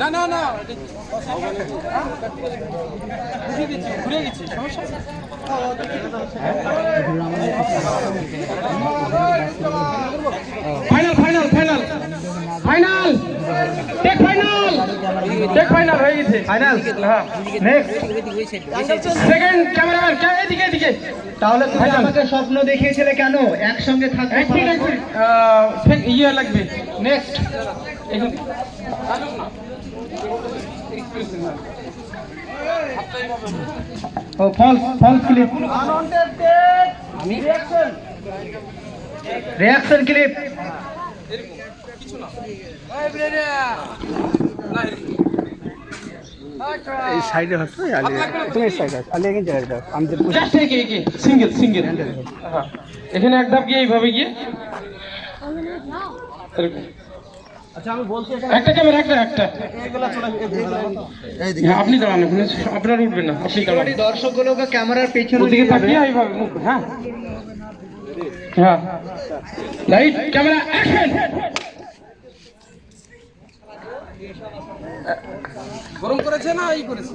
না না না। ঘুরিয়ে দিচ্ছি সমস্যা final final final final take final take final হয়ে গেছে। ফাইনাল হ্যাঁ। নেক্সট সেকেন্ড ক্যামেরাম্যান কে? এদিকে এদিকে। তাহলে তুমি আমাকে স্বপ্ন দেখিয়েছিলে কেন? একসঙ্গে থাকতে ইয়ে লাগবে। নেক্সট ও false false clip reaction clip এই সাইডে হচ্ছে আলি তুমি এই সাইডে আলি এখানে জায়গা দাও আমি যে জাস্ট একে একে। সিঙ্গেল সিঙ্গেল হ্যাঁ। এখানে এক ধাপ গিয়ে এইভাবে গিয়ে এরকম। একটা ক্যামেরা একটা একটা হ্যাঁ, আপনি দাঁড়ান ওখানে আপনার উঠবেন না আপনি ক্যামেরার পেছনে তাকিয়ে মুখ হ্যাঁ। হ্যাঁ। লাইট ক্যামেরা অ্যাকশন গরম করেছে না এই করেছে?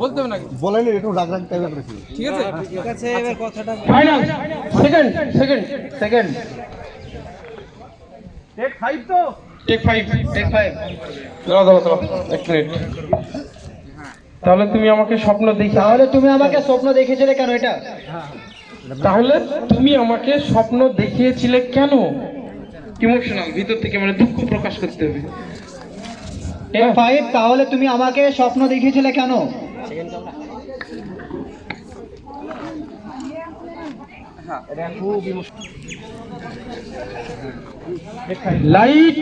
বলতে হবে নাকি বলেন একটু রাগ রাগ টাইপের করেছি ঠিক আছে? ঠিক আছে এবার কথাটা final second second second take five তো। টেক ফাইভ টেক ফাইভ দাঁড়া দাঁড়া দাঁড়া এক মিনিট তাহলে তুমি আমাকে স্বপ্ন দেখে তাহলে তুমি আমাকে স্বপ্ন দেখিয়েছিলে কেন এটা? তাহলে তুমি আমাকে স্বপ্ন দেখিয়েছিলে কেন? ইমোশনাল ভিতর থেকে মানে দুঃখ প্রকাশ করতে হবে। টেক ফাইভ তাহলে তুমি আমাকে স্বপ্ন দেখিয়েছিলে কেন? Light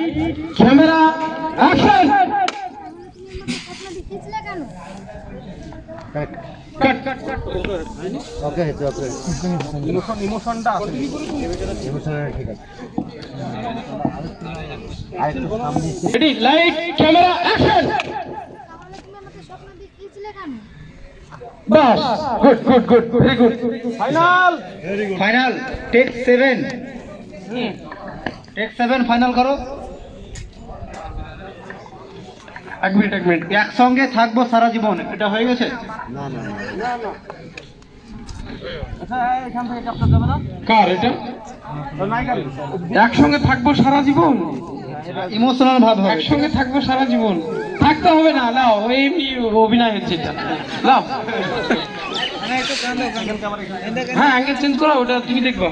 camera action! ইমোশনটা আছে। ঠিক আছে। লাইট ক্যামেরা অ্যাকশন তাহলে তুমি আমাকে স্বপ্ন দেখিয়েছিলে কেন বাস। Good good good very good final final take seven take seven final করো এক মিনিট এক মিনিট একসঙ্গে থাকব সারা জীবন এটা হয়ে গেছে না না কার এটা একসঙ্গে থাকব সারা জীবন ইমোশনাল ভাব একসঙ্গে থাকব সারা জীবন থাকতে হবে না লাও এমনি অভিনয় হচ্ছে এটা লাও হ্যাঁ অ্যাঙ্গেল চেঞ্জ করো, ওটা তুমি দেখবা।